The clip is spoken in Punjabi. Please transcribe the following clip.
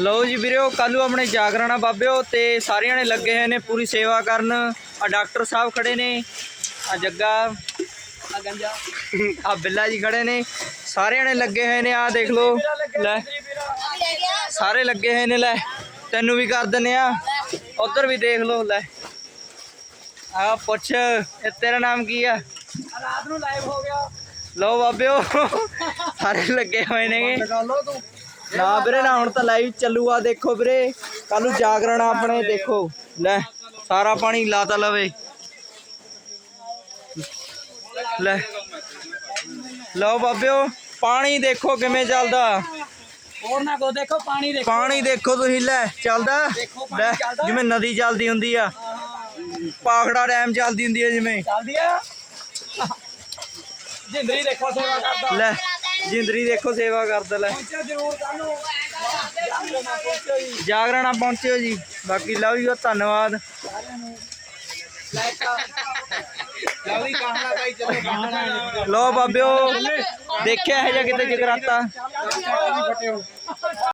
ਲਓ ਜੀ ਵੀਰਿਓ ਕੱਲੂ ਆਪਣੇ ਜਾਗਰਣਾ ਬਾਬਿਓ ਤੇ ਸਾਰਿਆਂ ਨੇ ਲੱਗੇ ਹੋਏ ਨੇ ਪੂਰੀ ਸੇਵਾ ਕਰਨ। ਆ ਡਾਕਟਰ ਸਾਹਿਬ ਖੜੇ ਨੇ ਆ ਜੱਗਾ ਆ ਗੰਜਾ ਆ ਬਿੱਲਾ ਜੀ ਖੜੇ ਨੇ ਸਾਰਿਆਂ ਨੇ ਲੱਗੇ ਹੋਏ ਨੇ ਆ ਦੇਖ ਲਓ। ਲੈ ਸਾਰੇ ਲੱਗੇ ਹੋਏ ਨੇ ਲੈ ਤੈਨੂੰ ਵੀ ਕਰ ਦਿੰਨੇ ਆ। ਉਧਰ ਵੀ ਦੇਖ ਲਓ ਲੈ। ਆ ਪੁੱਛ ਇਹ ਤੇਰਾ ਨਾਮ ਕੀ ਆ? ਰਾਤ ਨੂੰ ਲਾਈਵ ਹੋ ਗਿਆ। ਲਓ ਬਾਬਿਓ ਸਾਰੇ ਲੱਗੇ ਹੋਏ ਨੇਗੇ ਲਗਾ ਲਓ ਤੂੰ। ਨਾ ਵੀਰੇ ਨਾ ਹੁਣ ਤਾਂ ਲਾਈਵ ਚੱਲੂਗਾ ਦੇਖੋ ਵੀਰੇ। ਕੱਲ ਨੂੰ ਜਾਗਰਣ ਆਪਣੇ ਦੇਖੋ। ਲੈ ਸਾਰਾ ਪਾਣੀ ਲਾਤਾ ਲਵੇ। ਲੈ। ਲਓ ਬਾਬਿਓ ਪਾਣੀ ਦੇਖੋ ਕਿਵੇਂ ਚੱਲਦਾ। ਹੋਰ ਨਾ ਕੋ ਦੇਖੋ ਪਾਣੀ ਦੇਖੋ। ਪਾਣੀ ਦੇਖੋ ਤੁਸੀਂ ਲੈ ਚੱਲਦਾ। ਲੈ। ਜਿਵੇਂ ਨਦੀ ਚੱਲਦੀ ਹੁੰਦੀ ਆ। ਪਾਖੜਾ ਡੈਮ ਚੱਲਦੀ ਹੁੰਦੀ ਆ ਜਿਵੇਂ। ਚੱਲਦੀ ਆ। ਜਿੰਦਰੀ ਦੇਖੋ ਸੇਵਾ ਕਰਦਾ। ਲੈ। ਜਿੰਦਰੀ ਦੇਖੋ ਸੇਵਾ ਕਰਦਾ ਲੈ ਜਾਗਰਣਾ ਪਹੁੰਚਿਓ ਜੀ ਬਾਕੀ ਲਵ ਯੂ ਧੰਨਵਾਦ ਲੋ ਬਾਬਿਓ ਦੇਖਿਆ ਹੈ ਜਾਂ ਕਿਤੇ ਜਗਰਾਤਾ